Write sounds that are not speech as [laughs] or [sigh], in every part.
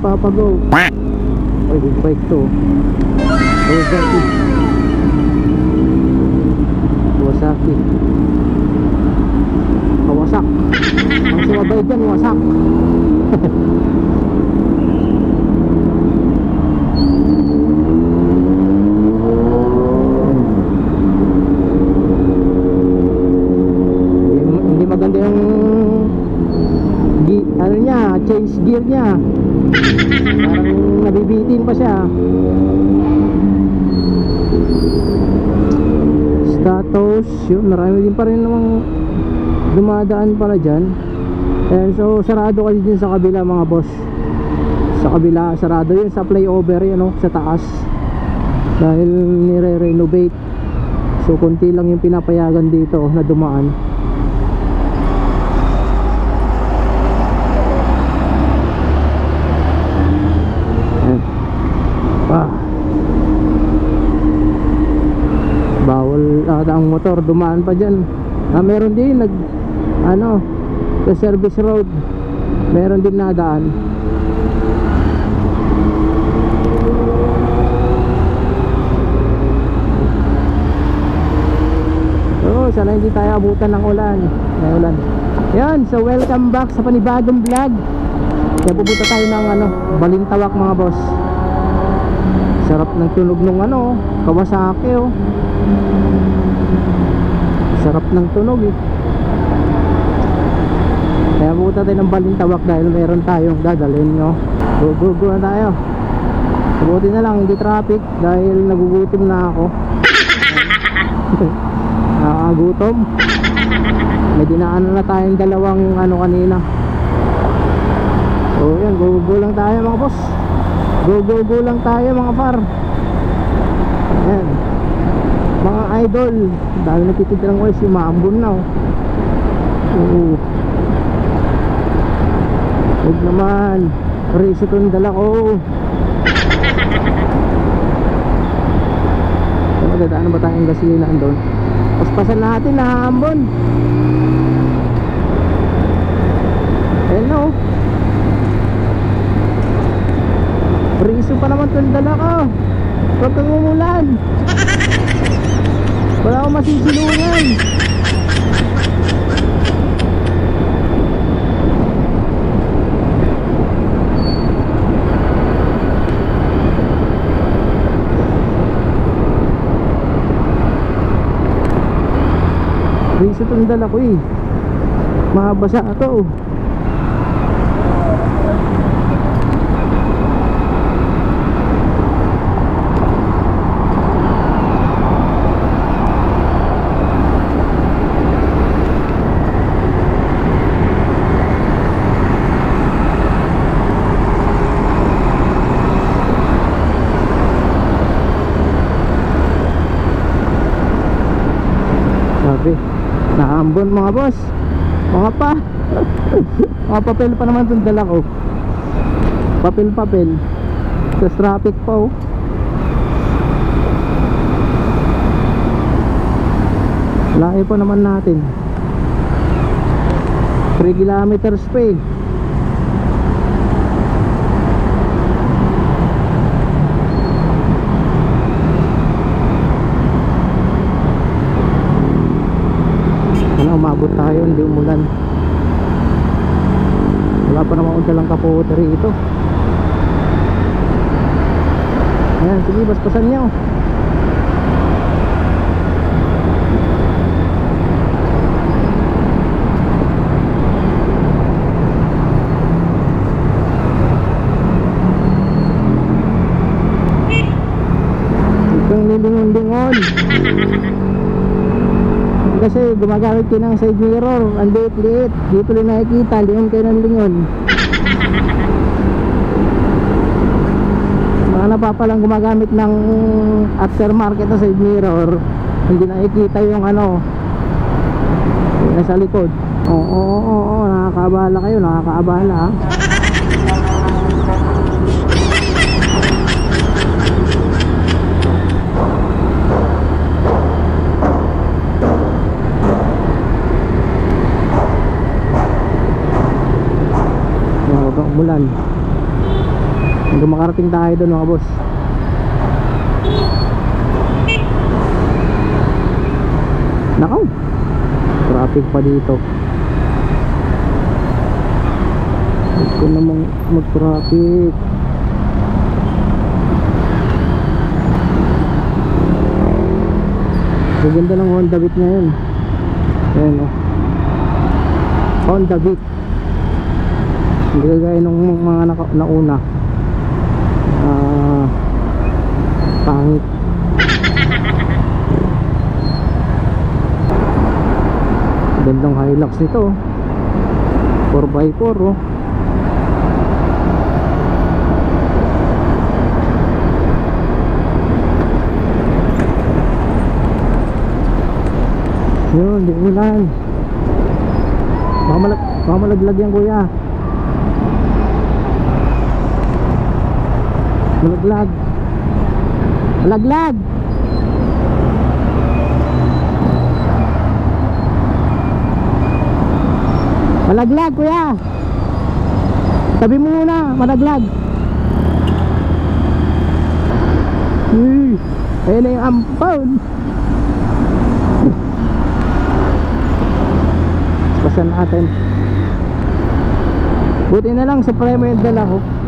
Papa Go. Ay, big bike to. Kawasaki. Kawasaki. Kawasak. Ang sumabay dyan, wasak. hindi, hindi maganda yung gi, ano niya, change gear niya. Parang nabibitin pa siya. Status, yun, marami din pa rin namang dumadaan pala dyan. Ayan, so sarado kasi din sa kabila mga boss. Sa kabila, sarado yun sa flyover yun, no, sa taas. Dahil nire-renovate. So konti lang yung pinapayagan dito na dumaan. Ayan. Ah. Bawal ata ang motor dumaan pa dyan. Ah, meron din nag ano sa service road. Meron din nadaan. Oo, sana hindi tayo abutan ng ulan. May ulan. Yan, so welcome back sa panibagong vlog. Kaya pupunta tayo ng ano, Balintawak mga boss. Sarap ng tunog ng ano, Kawasaki oh. Sarap ng tunog eh. Kaya pupunta tayo ng Balintawak dahil meron tayong dadalhin no. Go go go na tayo. Buti na lang hindi traffic dahil nagugutom na ako. [laughs] Nakakagutom. May dinaanan na tayong dalawang ano kanina. So yan, go go lang tayo mga boss. Go go go lang tayo mga par. Yan. Idol, dahil nagtitigil ng oil si Maambon na oh. Oo. Huwag naman. Riso itong dala ko. [laughs] So, magdadaan ba tayong gasolina doon? Paspasan natin na Ambon. Hello. Riso pa naman itong dala ko. Huwag kang umulan. [laughs] Wala akong masisilungan. Riso itong dala ko eh. Mabasa ito. Sabi, naambon mga boss. Mga pa. mga papel pa naman itong dala ko. Papel-papel. Sa traffic pa oh. Layo pa naman natin. 3 kilometers pa eh. Umabot tayo, hindi umulan. Wala pa naman dalang kapote rito. Ayan, sige, baspasan niyo. Ikang lilingon-lingon. [laughs] Kasi gumagamit kayo ng side mirror, ang liit-liit. Dito lang nakikita, lingon kayo ng lingon. [laughs] Mga napapalang gumagamit ng aftermarket na side mirror, hindi nakikita yung ano, yung nasa likod. Oo, oo, oo, oo, nakakaabala kayo, nakakaabala ah. [laughs] Umulan. hanggang makarating tayo doon mga boss. Nakaw. Traffic pa dito. Huwag ko namang mag traffic Gaganda ng Honda Beat ngayon. Ayan o Honda Beat Hindi kagaya nung mga naka- nauna Ah Pangit Gandang Hilux nito oh. 4x4 oh Yun, di ulan. Baka, malag baka malaglag yan kuya. Malaglag. Malaglag. Malaglag kuya. Sabi mo muna, malaglag. Uy, ayun na yung ampon. Pasan natin. Buti na lang sa premo yung dala ko.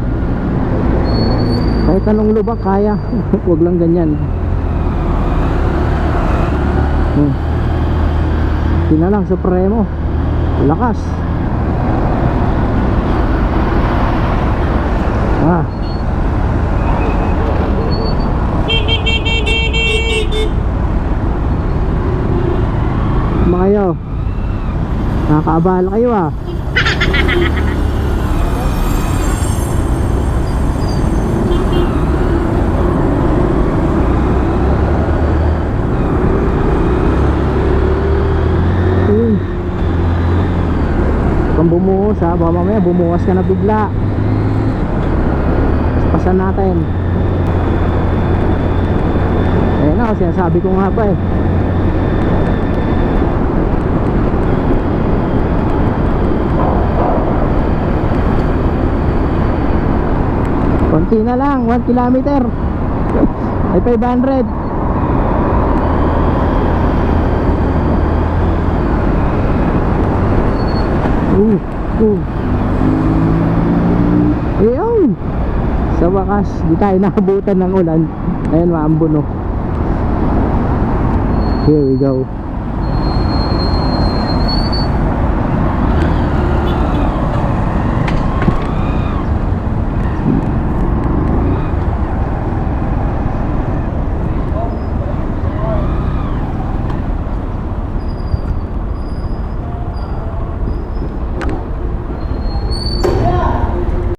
Kahit anong lubak kaya. [laughs] Huwag lang ganyan. Hmm. Buti na lang sa premo. Lakas. Ah. Makayo. Nakakaabala kayo ah. [laughs] Uy. Huwag kang bumuhos ha. Baka mamaya bumuhos ka na bigla. Pasan natin. Ayun na, sinasabi ko nga pa eh. Konti na lang, 1 kilometer. Ay 500. Uh, uh. Ayun. Sa wakas, di tayo [laughs] nakabutan ng ulan. Ayan, maambon oh. Here we go.